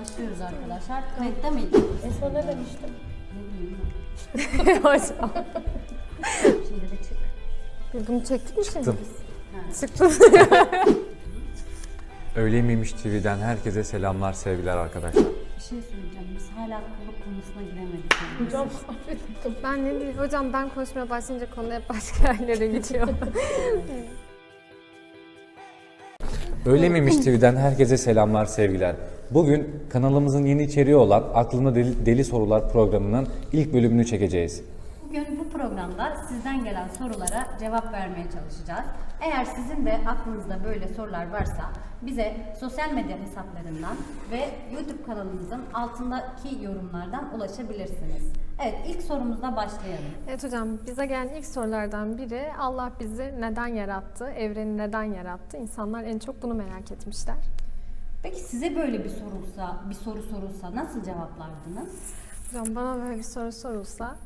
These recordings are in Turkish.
Başlıyoruz arkadaşlar. Kayıtta mıydı? En son ne demiştim? Ne bileyim ben. Hocam. Şimdi de çık. Biz bunu çektik mi şimdi? Çıktım. Çıktım. Öyle miymiş TV'den herkese selamlar, sevgiler arkadaşlar. Bir şey söyleyeceğim. Biz hala kulluk konusuna giremedik. Hocam affettim. ben ne diyeyim? Hocam ben konuşmaya başlayınca konu hep başka yerlere gidiyor. Öyle miymiş TV'den herkese selamlar, sevgiler. Bugün kanalımızın yeni içeriği olan Aklımda Deli, Deli Sorular programının ilk bölümünü çekeceğiz. Bugün bu programda sizden gelen sorulara cevap vermeye çalışacağız. Eğer sizin de aklınızda böyle sorular varsa bize sosyal medya hesaplarından ve YouTube kanalımızın altındaki yorumlardan ulaşabilirsiniz. Evet ilk sorumuzla başlayalım. evet hocam bize gelen ilk sorulardan biri Allah bizi neden yarattı? Evreni neden yarattı? İnsanlar en çok bunu merak etmişler. Peki size böyle bir sorulsa, bir soru sorulsa nasıl cevaplardınız? Hocam bana böyle bir soru sorulsa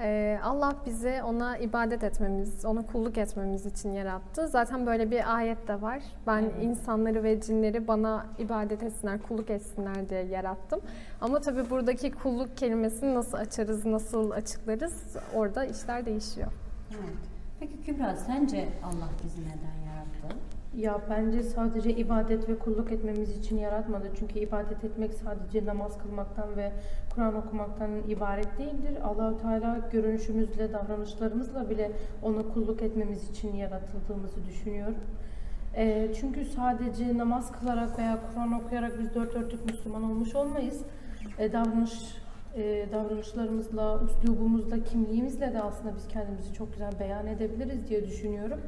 eee, Allah bizi ona ibadet etmemiz, ona kulluk etmemiz için yarattı. Zaten böyle bir ayet de var. Ben insanları ve cinleri bana ibadet etsinler, kulluk etsinler diye yarattım. Ama tabii buradaki kulluk kelimesini nasıl açarız, nasıl açıklarız orada işler değişiyor. Evet. Peki Kübra sence Allah bizi neden yarattı? Ya bence sadece ibadet ve kulluk etmemiz için yaratmadı. Çünkü ibadet etmek sadece namaz kılmaktan ve Kur'an okumaktan ibaret değildir. Allahu Teala görünüşümüzle, davranışlarımızla bile ona kulluk etmemiz için yaratıldığımızı düşünüyorum. Ee, çünkü sadece namaz kılarak veya Kur'an okuyarak biz dört dörtlük Müslüman olmuş olmayız. Ee, davranış e, davranışlarımızla, üslubumuzla, kimliğimizle de aslında biz kendimizi çok güzel beyan edebiliriz diye düşünüyorum.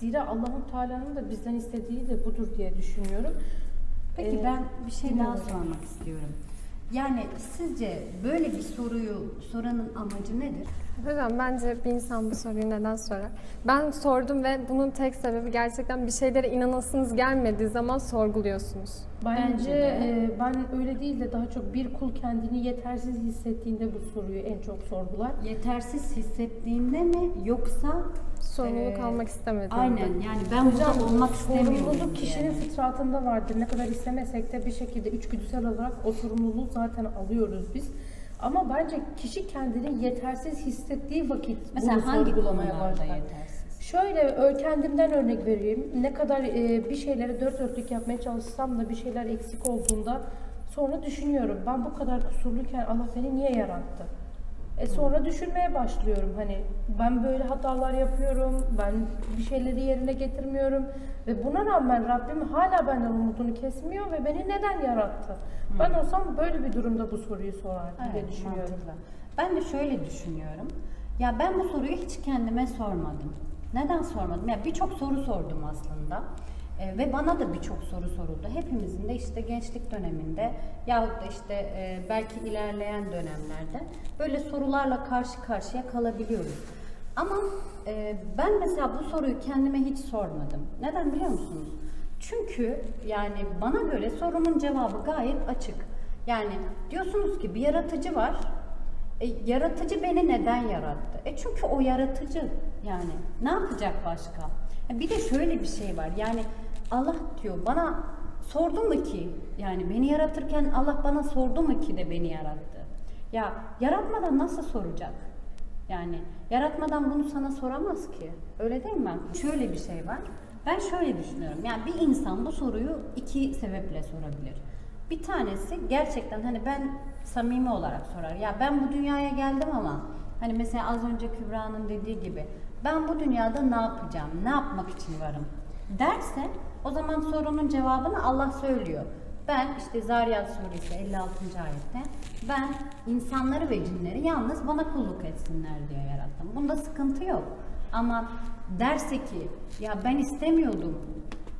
Zira Allahu Teala'nın da bizden istediği de budur diye düşünüyorum. Peki Ee, ben bir şey daha sormak istiyorum. Yani sizce böyle bir soruyu soranın amacı nedir? Hocam bence bir insan bu soruyu neden sorar? Ben sordum ve bunun tek sebebi gerçekten bir şeylere inanasınız gelmediği zaman sorguluyorsunuz. Bence, e, ben öyle değil de daha çok bir kul kendini yetersiz hissettiğinde bu soruyu en çok sorgular. Yetersiz hissettiğinde mi yoksa Sorumluluk Ee, almak istemediğinde. aynen yani ben burada olmak istemiyorum sorumluluk diye. kişinin fıtratında vardır. Ne kadar istemesek de bir şekilde içgüdüsel olarak o sorumluluğu zaten alıyoruz biz. Ama bence kişi kendini yetersiz hissettiği vakit Mesela bunu hangi sorgulamaya konularda başlar. yetersiz? Şöyle kendimden örnek vereyim. Ne kadar e, bir şeyleri dört dörtlük yapmaya çalışsam da bir şeyler eksik olduğunda sonra düşünüyorum. Ben bu kadar kusurluyken Allah beni niye yarattı? E sonra düşünmeye başlıyorum. Hani ben böyle hatalar yapıyorum. Ben bir şeyleri yerine getirmiyorum ve buna rağmen Rabbim hala benden umudunu kesmiyor ve beni neden yarattı? Ben olsam böyle bir durumda bu soruyu diye Evet, düşünüyorum. mantıklı. Ben de şöyle düşünüyorum. Ya ben bu soruyu hiç kendime sormadım. Neden sormadım? Ya birçok soru sordum aslında. Ee, ve bana da birçok soru soruldu. Hepimizin de işte gençlik döneminde yahut da işte e, belki ilerleyen dönemlerde böyle sorularla karşı karşıya kalabiliyoruz. Ama e, ben mesela bu soruyu kendime hiç sormadım. Neden biliyor musunuz? Çünkü yani bana göre sorunun cevabı gayet açık. Yani diyorsunuz ki bir yaratıcı var. E, yaratıcı beni neden yarattı? E çünkü o yaratıcı yani ne yapacak başka? E, bir de şöyle bir şey var yani Allah diyor bana sordu mu ki yani beni yaratırken Allah bana sordu mu ki de beni yarattı? Ya yaratmadan nasıl soracak? Yani yaratmadan bunu sana soramaz ki. Öyle değil mi? Şöyle bir şey var. Ben şöyle düşünüyorum. Yani bir insan bu soruyu iki sebeple sorabilir. Bir tanesi gerçekten hani ben samimi olarak sorar. Ya ben bu dünyaya geldim ama hani mesela az önce Kübra'nın dediği gibi ben bu dünyada ne yapacağım? Ne yapmak için varım? Derse o zaman sorunun cevabını Allah söylüyor. Ben işte Zariyat suresi 56. ayette ben insanları ve cinleri yalnız bana kulluk etsinler diye yarattım. Bunda sıkıntı yok. Ama derse ki ya ben istemiyordum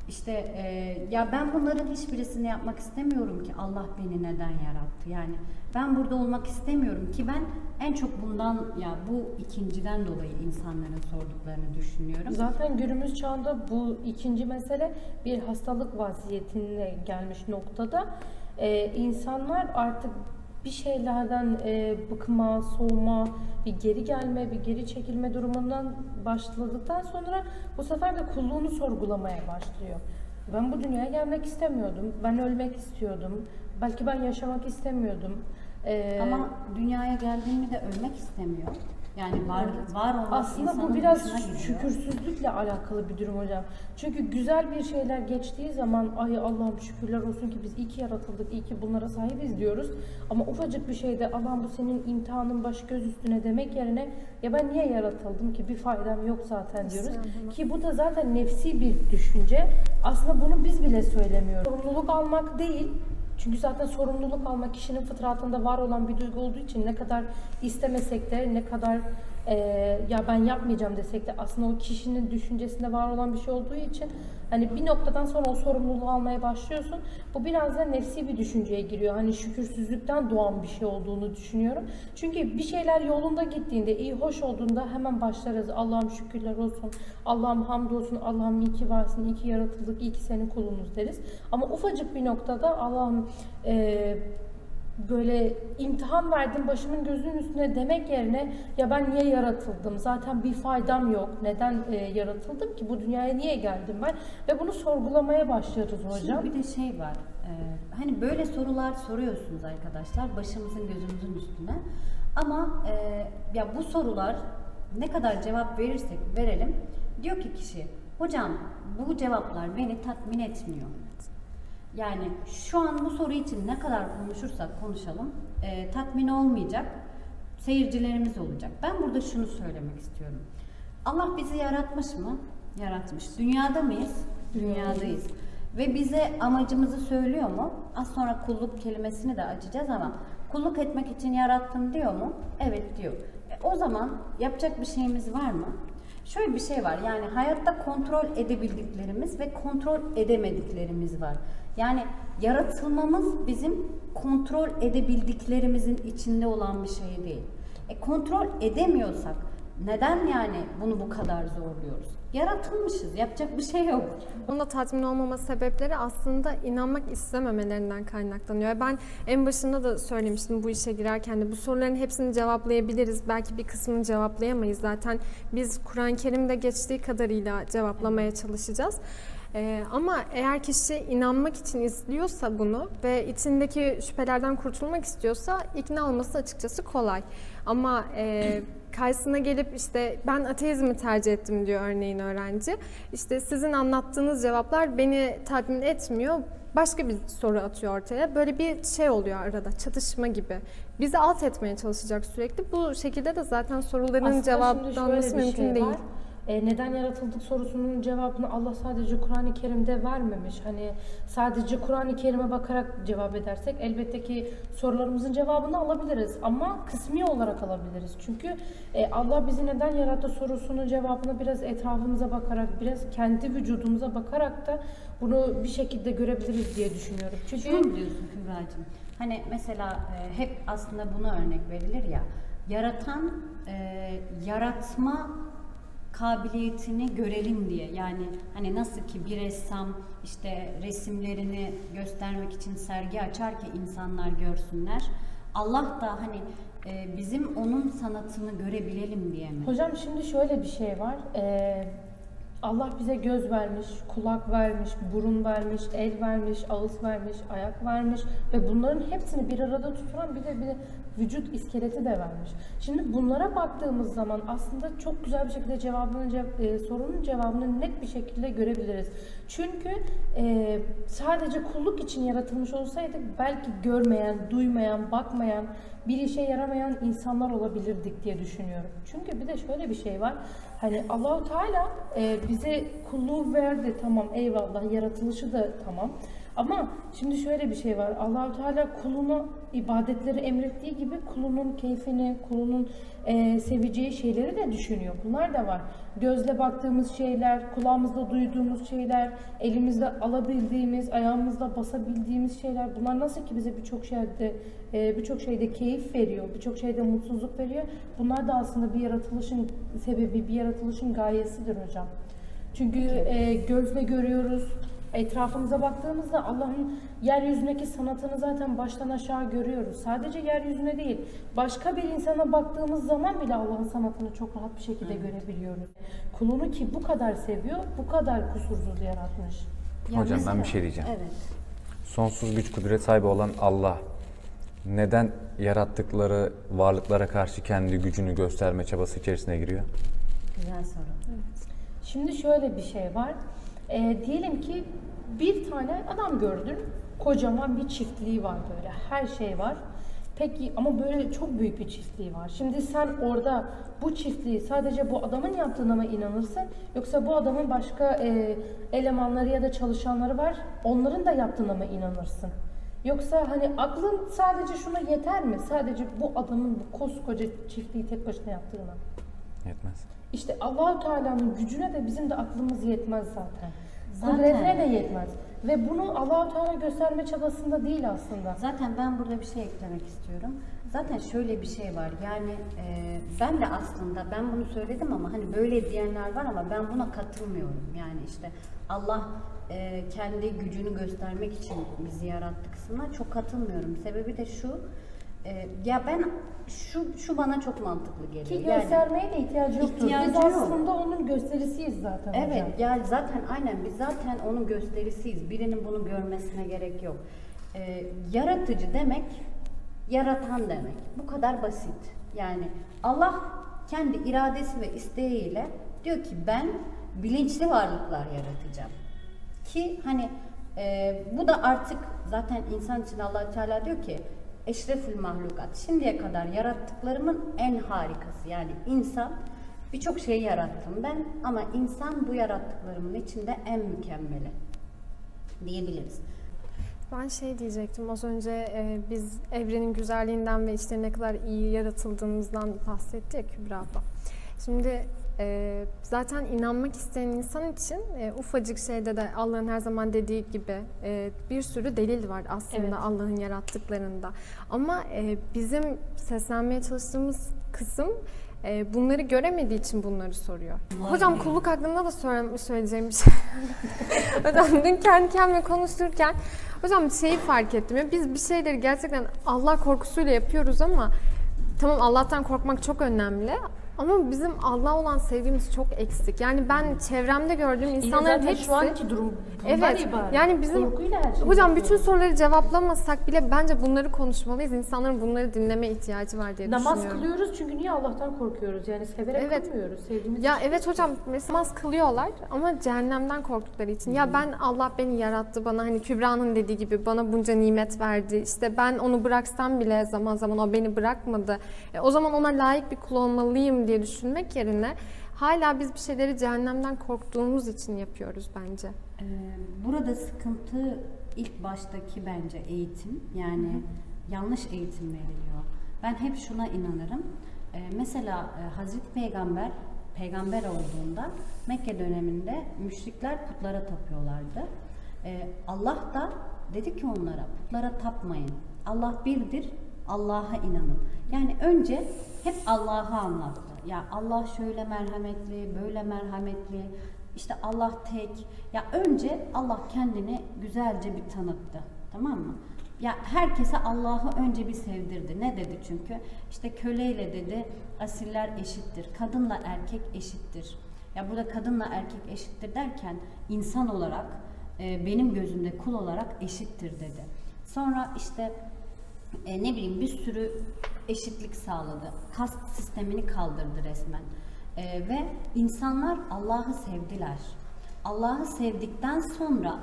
işte e, ya ben bunların hiçbirisini yapmak istemiyorum ki Allah beni neden yarattı. Yani ben burada olmak istemiyorum ki ben en çok bundan ya bu ikinciden dolayı insanların sorduklarını düşünüyorum. Zaten günümüz çağında bu ikinci mesele bir hastalık vaziyetine gelmiş noktada. Ee, insanlar artık bir şeylerden e, bıkma, soğuma, bir geri gelme, bir geri çekilme durumundan başladıktan sonra bu sefer de kulluğunu sorgulamaya başlıyor. Ben bu dünyaya gelmek istemiyordum. Ben ölmek istiyordum. Belki ben yaşamak istemiyordum. Ee, Ama dünyaya geldiğinde de ölmek istemiyor. Yani var var olmak Aslında insanın bu biraz hoşuna gidiyor. şükürsüzlükle alakalı bir durum hocam. Çünkü güzel bir şeyler geçtiği zaman ay Allah'ım şükürler olsun ki biz iyi ki yaratıldık, iyi ki bunlara sahibiz diyoruz. Ama ufacık bir şeyde Allah'ım bu senin imtihanın baş göz üstüne demek yerine ya ben niye yaratıldım ki bir faydam yok zaten diyoruz. Ki bu da zaten nefsi bir düşünce. Aslında bunu biz bile söylemiyoruz. Sorumluluk almak değil, çünkü zaten sorumluluk almak kişinin fıtratında var olan bir duygu olduğu için ne kadar istemesek de ne kadar e, ya ben yapmayacağım desek de aslında o kişinin düşüncesinde var olan bir şey olduğu için hani bir noktadan sonra o sorumluluğu almaya başlıyorsun. Bu biraz da nefsi bir düşünceye giriyor. Hani şükürsüzlükten doğan bir şey olduğunu düşünüyorum. Çünkü bir şeyler yolunda gittiğinde, iyi hoş olduğunda hemen başlarız. Allah'ım şükürler olsun, Allah'ım hamdolsun, Allah'ım iyi ki varsın, iyi ki yaratıldık, iyi ki senin kulunuz deriz. Ama ufacık bir noktada Allah'ım e, böyle imtihan verdim başımın gözünün üstüne demek yerine ya ben niye yaratıldım? Zaten bir faydam yok. Neden e, yaratıldım ki? Bu dünyaya niye geldim ben? Ve bunu sorgulamaya başlıyoruz hocam. Şimdi bir de şey var. e, hani böyle sorular soruyorsunuz arkadaşlar başımızın gözümüzün üstüne. Ama e, ya bu sorular ne kadar cevap verirsek verelim diyor ki kişi hocam bu cevaplar beni tatmin etmiyor. Yani şu an bu soru için ne kadar konuşursak konuşalım e, tatmin olmayacak seyircilerimiz olacak. Ben burada şunu söylemek istiyorum. Allah bizi yaratmış mı? Yaratmış. Dünyada mıyız? Dünyadayız. Ve bize amacımızı söylüyor mu? Az sonra kulluk kelimesini de açacağız ama kulluk etmek için yarattım diyor mu? Evet diyor. E, o zaman yapacak bir şeyimiz var mı? Şöyle bir şey var yani hayatta kontrol edebildiklerimiz ve kontrol edemediklerimiz var. Yani yaratılmamız bizim kontrol edebildiklerimizin içinde olan bir şey değil. E kontrol edemiyorsak neden yani bunu bu kadar zorluyoruz? Yaratılmışız, yapacak bir şey yok. Onda tatmin olmama sebepleri aslında inanmak istememelerinden kaynaklanıyor. Ben en başında da söylemiştim bu işe girerken de bu soruların hepsini cevaplayabiliriz. Belki bir kısmını cevaplayamayız. Zaten biz Kur'an-ı Kerim'de geçtiği kadarıyla cevaplamaya çalışacağız. Ee, ama eğer kişi inanmak için izliyorsa bunu ve içindeki şüphelerden kurtulmak istiyorsa ikna olması açıkçası kolay. Ama e, karşısına gelip işte ben ateizmi tercih ettim diyor örneğin öğrenci. İşte sizin anlattığınız cevaplar beni tatmin etmiyor. Başka bir soru atıyor ortaya. Böyle bir şey oluyor arada çatışma gibi. Bizi alt etmeye çalışacak sürekli. Bu şekilde de zaten soruların Aslında cevaplanması mümkün şey değil. E, neden yaratıldık sorusunun cevabını Allah sadece Kur'an-ı Kerim'de vermemiş. Hani sadece Kur'an-ı Kerim'e bakarak cevap edersek elbette ki sorularımızın cevabını alabiliriz ama kısmi olarak alabiliriz. Çünkü e, Allah bizi neden yarattı sorusunun cevabını biraz etrafımıza bakarak, biraz kendi vücudumuza bakarak da bunu bir şekilde görebiliriz diye düşünüyorum. Çünkü Şunu mu diyorsun Kübra'cığım? Hani mesela e, hep aslında buna örnek verilir ya. Yaratan, e, yaratma kabiliyetini görelim diye. Yani hani nasıl ki bir ressam işte resimlerini göstermek için sergi açar ki insanlar görsünler. Allah da hani e, bizim onun sanatını görebilelim diye mi? Hocam şimdi şöyle bir şey var. Ee, Allah bize göz vermiş, kulak vermiş, burun vermiş, el vermiş, ağız vermiş, ayak vermiş ve bunların hepsini bir arada tutulan bir de bir de vücut iskeleti de vermiş. Şimdi bunlara baktığımız zaman aslında çok güzel bir şekilde cevabını cev- e, sorunun cevabını net bir şekilde görebiliriz. Çünkü e, sadece kulluk için yaratılmış olsaydık belki görmeyen, duymayan, bakmayan, bir işe yaramayan insanlar olabilirdik diye düşünüyorum. Çünkü bir de şöyle bir şey var. Hani Allahu Teala e, bize kulluğu verdi tamam eyvallah yaratılışı da tamam. Ama şimdi şöyle bir şey var. Allahu Teala kulunu ibadetleri emrettiği gibi kulunun keyfini, kulunun e, seveceği şeyleri de düşünüyor. Bunlar da var. Gözle baktığımız şeyler, kulağımızla duyduğumuz şeyler, elimizle alabildiğimiz, ayağımızla basabildiğimiz şeyler. Bunlar nasıl ki bize birçok şeyde e, birçok şeyde keyif veriyor, birçok şeyde mutsuzluk veriyor. Bunlar da aslında bir yaratılışın sebebi, bir yaratılışın gayesidir hocam. Çünkü e, gözle görüyoruz. Etrafımıza baktığımızda Allah'ın yeryüzündeki sanatını zaten baştan aşağı görüyoruz. Sadece yeryüzüne değil, başka bir insana baktığımız zaman bile Allah'ın sanatını çok rahat bir şekilde görebiliyoruz. Kulunu ki bu kadar seviyor, bu kadar kusursuz yaratmış. Ya Hocam ben bir şey diyeceğim. Evet. Sonsuz güç kudret sahibi olan Allah neden yarattıkları varlıklara karşı kendi gücünü gösterme çabası içerisine giriyor? Güzel soru. Şimdi şöyle bir şey var. Ee, diyelim ki bir tane adam gördün. Kocaman bir çiftliği var böyle. Her şey var. Peki ama böyle çok büyük bir çiftliği var. Şimdi sen orada bu çiftliği sadece bu adamın yaptığına mı inanırsın? Yoksa bu adamın başka e, elemanları ya da çalışanları var. Onların da yaptığına mı inanırsın? Yoksa hani aklın sadece şuna yeter mi? Sadece bu adamın bu koskoca çiftliği tek başına yaptığına. Yetmez. İşte Allahu Teala'nın gücüne de bizim de aklımız yetmez zaten. Zaten. Kudretine de yetmez. Ve bunu Allahu Teala gösterme çabasında değil aslında. Zaten ben burada bir şey eklemek istiyorum. Zaten şöyle bir şey var. Yani e, ben de aslında ben bunu söyledim ama hani böyle diyenler var ama ben buna katılmıyorum. Yani işte Allah e, kendi gücünü göstermek için bizi yarattı kısmına çok katılmıyorum. Sebebi de şu. E, ya ben şu şu bana çok mantıklı geliyor. Ki Yani- göstermeye de ihtiyacı yoktur. İhtiyacı Biz yok. aslında onun gösterisiyiz zaten hocam. Evet, yani zaten aynen biz zaten onun gösterisiyiz. Birinin bunu görmesine gerek yok. Ee, yaratıcı demek, yaratan demek. Bu kadar basit. Yani Allah kendi iradesi ve isteğiyle diyor ki ben bilinçli varlıklar yaratacağım. Ki hani e, bu da artık zaten insan için allah Teala diyor ki eşrefül mahlukat. Şimdiye kadar yarattıklarımın en harikası. Yani insan birçok şey yarattım ben ama insan bu yarattıklarımın içinde en mükemmeli diyebiliriz. Ben şey diyecektim az önce e, biz evrenin güzelliğinden ve işte ne kadar iyi yaratıldığımızdan bahsetti ya Kübra abla. Şimdi e, zaten inanmak isteyen insan için e, ufacık şeyde de Allah'ın her zaman dediği gibi e, bir sürü delil var aslında Evet. Allah'ın yarattıklarında. Ama e, bizim seslenmeye çalıştığımız kısım e, bunları göremediği için bunları soruyor. Hocam kulluk hakkında da söyle- söyleyeceğim bir şey. Hocam dün kendi kendime konuşurken hocam şeyi fark ettim ya biz bir şeyleri gerçekten Allah korkusuyla yapıyoruz ama tamam Allah'tan korkmak çok önemli ama bizim Allah olan sevgimiz çok eksik. Yani ben çevremde gördüğüm insanların hepsi şu anki durum bundan Evet, ibaret. yani bizim- Korkuyla her şey Hocam bütün yapıyoruz. soruları cevaplamasak bile bence bunları konuşmalıyız. İnsanların bunları dinleme ihtiyacı var diye Namaz düşünüyorum. kılıyoruz çünkü niye Allah'tan korkuyoruz? Yani severek Evet. kılmıyoruz. Sevdiğimiz Ya evet hocam mesela namaz kılıyorlar ama cehennemden korktukları için. Ya ben Allah beni yarattı bana hani Kübra'nın dediği gibi bana bunca nimet verdi. İşte ben onu bıraksam bile zaman zaman o beni bırakmadı. E, o zaman ona layık bir kul olmalıyım diye düşünmek yerine hala biz bir şeyleri cehennemden korktuğumuz için yapıyoruz bence. Ee, burada sıkıntı ilk baştaki bence eğitim. Yani yanlış eğitim veriliyor. Ben hep şuna inanırım. Ee, mesela e, Hazreti Peygamber peygamber olduğunda Mekke döneminde müşrikler putlara tapıyorlardı. Ee, Allah da dedi ki onlara putlara tapmayın. Allah birdir. Allah'a inanın. Yani önce hep Allah'ı anlattı. Ya Allah şöyle merhametli, böyle merhametli. İşte Allah tek. Ya önce Allah kendini güzelce bir tanıttı. Tamam mı? Ya herkese Allah'ı önce bir sevdirdi. Ne dedi çünkü? İşte köleyle dedi asiller eşittir. Kadınla erkek eşittir. Ya burada kadınla erkek eşittir derken insan olarak e, benim gözümde kul olarak eşittir dedi. Sonra işte e, ne bileyim bir sürü eşitlik sağladı. Kast sistemini kaldırdı resmen. E, ve insanlar Allah'ı sevdiler. Allah'ı sevdikten sonra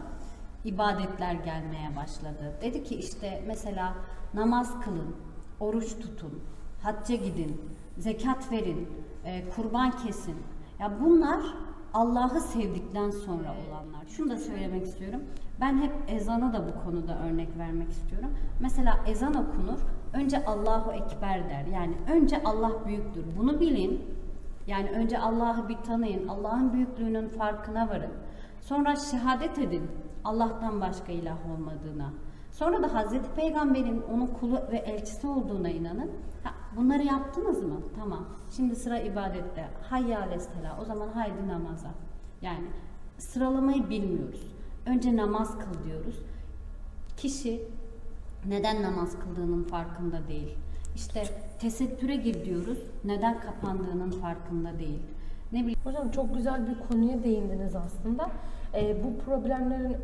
ibadetler gelmeye başladı. Dedi ki işte mesela namaz kılın, oruç tutun, hacca gidin, zekat verin, e, kurban kesin. Ya bunlar Allah'ı sevdikten sonra olanlar. Şunu da söylemek istiyorum. Ben hep ezana da bu konuda örnek vermek istiyorum. Mesela ezan okunur. Önce Allahu Ekber der. Yani önce Allah büyüktür. Bunu bilin. Yani önce Allah'ı bir tanıyın. Allah'ın büyüklüğünün farkına varın. Sonra şehadet edin. Allah'tan başka ilah olmadığına. Sonra da Hazreti Peygamber'in onun kulu ve elçisi olduğuna inanın. Ha, bunları yaptınız mı? Tamam. Şimdi sıra ibadette. Hayya aleyhisselam. O zaman haydi namaza. Yani sıralamayı bilmiyoruz. Önce namaz kıl diyoruz. Kişi neden namaz kıldığının farkında değil. İşte tesettüre gir diyoruz. Neden kapandığının farkında değil. Ne bileyim Hocam çok güzel bir konuya değindiniz aslında. e, bu problemlerin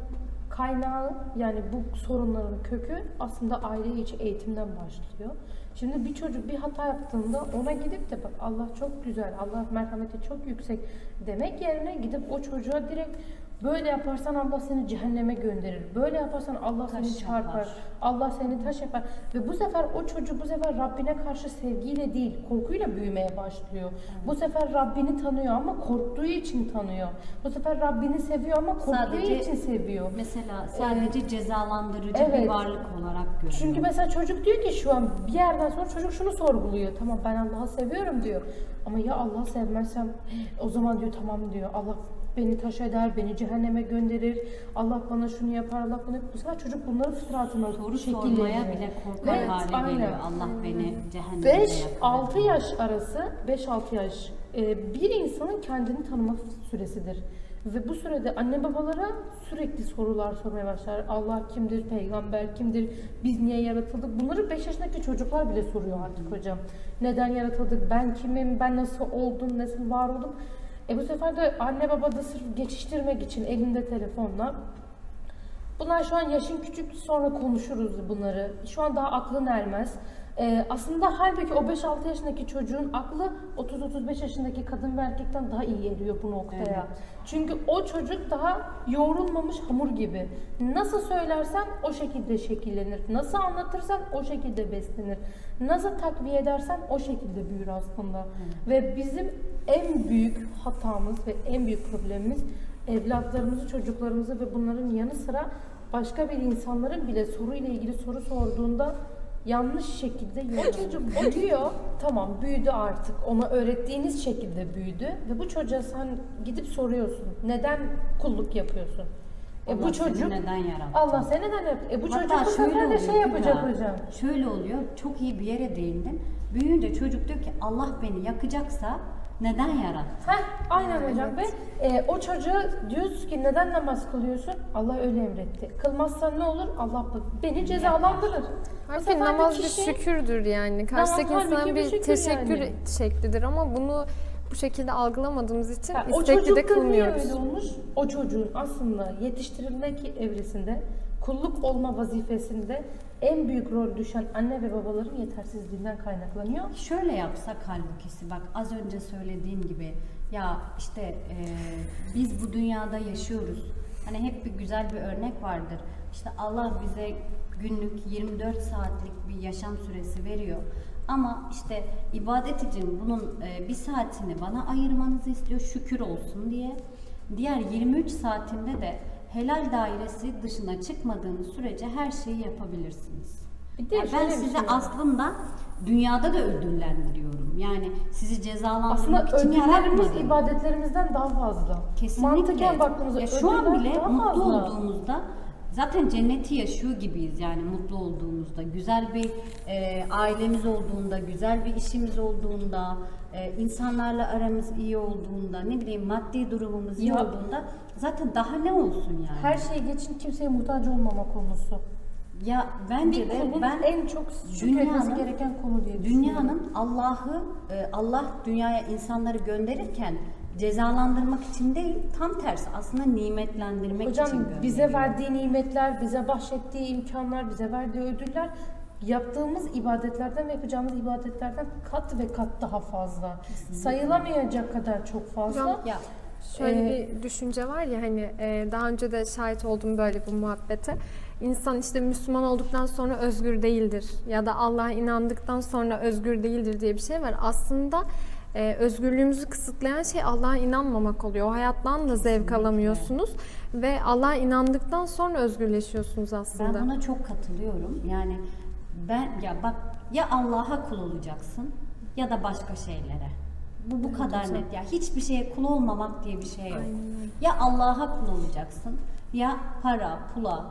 kaynağı yani bu sorunların kökü aslında aile içi eğitimden başlıyor. Şimdi bir çocuk bir hata yaptığında ona gidip de bak Allah çok güzel, Allah merhameti çok yüksek demek yerine gidip o çocuğa direkt böyle yaparsan Allah seni cehenneme gönderir. Böyle yaparsan Allah Taş seni çarpar. yapar. Allah seni taş yapar. Ve bu sefer o çocuk bu sefer Rabbine karşı sevgiyle değil, korkuyla büyümeye başlıyor. Bu sefer Rabbini tanıyor ama korktuğu için tanıyor. Bu sefer Rabbini seviyor ama korktuğu Sadece- için seviyor. Mesela sadece cezalandırıcı bir Evet. varlık olarak görüyor. Çünkü mesela çocuk diyor ki şu an bir yerden sonra çocuk şunu sorguluyor. Tamam ben Allah'ı seviyorum diyor. Ama ya Allah'ı sevmezsem o zaman diyor tamam diyor. Allah beni taş eder, beni cehenneme gönderir. Allah bana şunu yapar, Allah bunu yapar. Sefer çocuk bunların fıtratına soru sormaya bile korkar Evet, hale aynen. geliyor. Allah beni cehenneme 5-6 yaş arası, 5-6 yaş e, bir insanın kendini tanıma süresidir. Ve bu sürede anne babalara sürekli sorular sormaya başlar. Allah kimdir, peygamber kimdir, biz niye yaratıldık? Bunları 5 yaşındaki çocuklar bile soruyor artık hocam. Neden yaratıldık, ben kimim, ben nasıl oldum, nasıl var oldum? E bu sefer de anne baba da sırf geçiştirmek için elinde telefonla Bunlar şu an yaşın küçük sonra konuşuruz bunları. Şu an daha aklın ermez. Ee, aslında halbuki o 5-6 yaşındaki çocuğun aklı 30-35 yaşındaki kadın ve erkekten daha iyi eriyor bu noktaya. Evet. Çünkü o çocuk daha yoğrulmamış hamur gibi. Nasıl söylersen o şekilde şekillenir. Nasıl anlatırsan o şekilde beslenir. Nasıl takviye edersen o şekilde büyür aslında. Ve bizim en büyük hatamız ve en büyük problemimiz evlatlarımızı, çocuklarımızı ve bunların yanı sıra başka bir insanların bile soruyla ilgili soru sorduğunda yanlış şekilde yönlendiriyor. Çocuk büyüyor, tamam büyüdü artık. Ona öğrettiğiniz şekilde büyüdü ve bu çocuğa sen gidip soruyorsun. Neden kulluk yapıyorsun? E Allah bu çocuk neden yarattı? Allah seni neden yaptı? E bu çocuk Hatta bu şöyle de şey yapacak Kübra, hocam. Şöyle oluyor, çok iyi bir yere değindin. Büyüyünce çocuk diyor ki Allah beni yakacaksa neden yarattı? Heh, aynen hocam ve e, o çocuğa diyoruz ki neden namaz kılıyorsun? Allah öyle emretti. Kılmazsan ne olur? Allah beni cezalandırır. Bu Halbuki sefer namaz bir kişi- şükürdür yani. Karşıdaki halbuki insan bir bir şükür teşekkür yani. şeklidir ama bunu bu şekilde algılamadığımız için Ha, o istekli çocuk de da niye kılmıyoruz. öyle olmuş? O çocuğun aslında yetiştirilmek evresinde kulluk olma vazifesinde en büyük rol düşen anne ve babaların yetersizliğinden kaynaklanıyor. Şöyle yapsak halbukisi bak az önce söylediğim gibi ya işte e, biz bu dünyada yaşıyoruz. Hani hep bir güzel bir örnek vardır. İşte Allah bize günlük 24 saatlik bir yaşam süresi veriyor. Ama işte ibadet için bunun e, bir saatini bana ayırmanızı istiyor şükür olsun diye. Diğer 23 saatinde de helal dairesi dışına çıkmadığınız sürece her şeyi yapabilirsiniz. Bir de ben size şey aslında dünyada da ödüllendiriyorum. Yani sizi Aslında cezalandırmak için ödüllerimiz yaratmadım. ibadetlerimizden daha fazla. Kesinlikle. Mantıken baktığımızda ya şu an bile mutlu fazla. olduğumuzda zaten cenneti yaşıyor gibiyiz yani mutlu olduğumuzda. Güzel bir e, ailemiz olduğunda, güzel bir işimiz olduğunda, e, insanlarla aramız iyi olduğunda, ne bileyim maddi durumumuz iyi Ya- olduğunda zaten daha ne olsun yani? Her şey geçin kimseye muhtaç olmama konusu. ya bence Bir de kulun ben en çok şükretmesi dünyanın- gereken konu diye düşünüyorum. Dünyanın Allah'ı e, Allah dünyaya insanları gönderirken cezalandırmak için değil, tam tersi aslında nimetlendirmek için Hocam gönderiyor. bize verdiği nimetler, bize bahşettiği imkanlar, bize verdiği ödüller yaptığımız ibadetlerden ve yapacağımız ibadetlerden kat ve kat daha fazla. Sayılamayacak kadar çok fazla. Hocam, ya Şöyle Ee, bir düşünce var ya hani e, daha önce de şahit oldum böyle bir muhabbete. İnsan işte Müslüman olduktan sonra özgür değildir ya da Allah'a inandıktan sonra özgür değildir diye bir şey var. Aslında e, özgürlüğümüzü kısıtlayan şey Allah'a inanmamak oluyor. O hayattan da zevk alamıyorsunuz ve Allah'a inandıktan sonra özgürleşiyorsunuz aslında. ben buna çok katılıyorum. Yani ben ya bak ya Allah'a kul olacaksın ya da başka şeylere. Bu bu kadar hocam. net ya. Hiçbir şeye kul olmamak diye bir şey yok. Ya Allah'a kul olacaksın ya para, pula,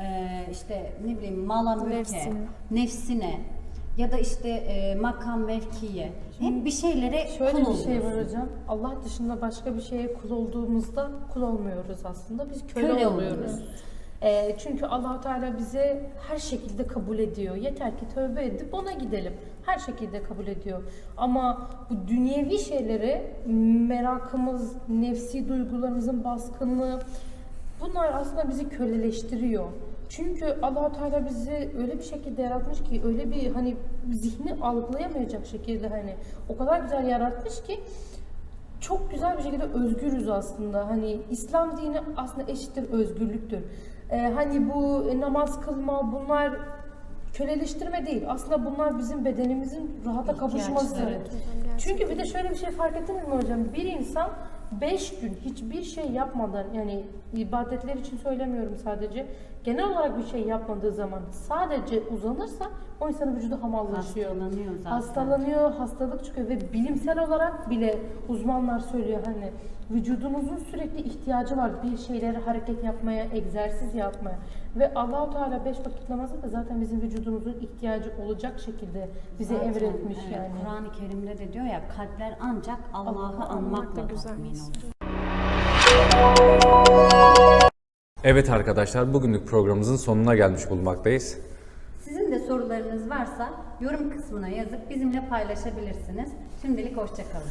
e, işte ne bileyim mala mülke, Nefsine. nefsine ya da işte e, makam mevkiye. Hep bir şeylere Şöyle kul bir şey var hocam. Allah dışında başka bir şeye kul olduğumuzda kul olmuyoruz aslında. Biz köle, Köle oluyoruz. oluyoruz. Ee, çünkü allah Teala bize her şekilde kabul ediyor. Yeter ki tövbe edip ona gidelim. Her şekilde kabul ediyor. Ama bu dünyevi şeylere merakımız, nefsi duygularımızın baskınlığı, Bunlar aslında bizi köleleştiriyor. Çünkü allah Teala bizi öyle bir şekilde yaratmış ki öyle bir hani zihni algılayamayacak şekilde hani o kadar güzel yaratmış ki çok güzel bir şekilde özgürüz aslında. Hani İslam dini aslında eşittir özgürlüktür. Ee, hani bu namaz kılma bunlar köleleştirme değil. Aslında bunlar bizim bedenimizin rahata kavuşması. Çünkü bir de şöyle bir şey fark ettiniz mi hocam? Bir insan 5 gün hiçbir şey yapmadan yani ibadetler için söylemiyorum sadece. Genel olarak bir şey yapmadığı zaman sadece uzanırsa o insanın vücudu hamallaşıyor. Hastalanıyor zaten. Hastalanıyor, hastalık çıkıyor ve bilimsel olarak bile uzmanlar söylüyor hani vücudunuzun sürekli ihtiyacı var bir şeyleri hareket yapmaya, egzersiz yapmaya ve Allahu Teala beş vakit namazı da zaten bizim vücudumuzun ihtiyacı olacak şekilde bize Zaten, emretmiş evet, yani. Kur'an-ı Kerim'de de diyor ya kalpler ancak Allah'ı anmakla tatmin olur. Evet arkadaşlar bugünlük programımızın sonuna gelmiş bulunmaktayız. Sizin de sorularınız varsa yorum kısmına yazıp bizimle paylaşabilirsiniz. Şimdilik hoşçakalın.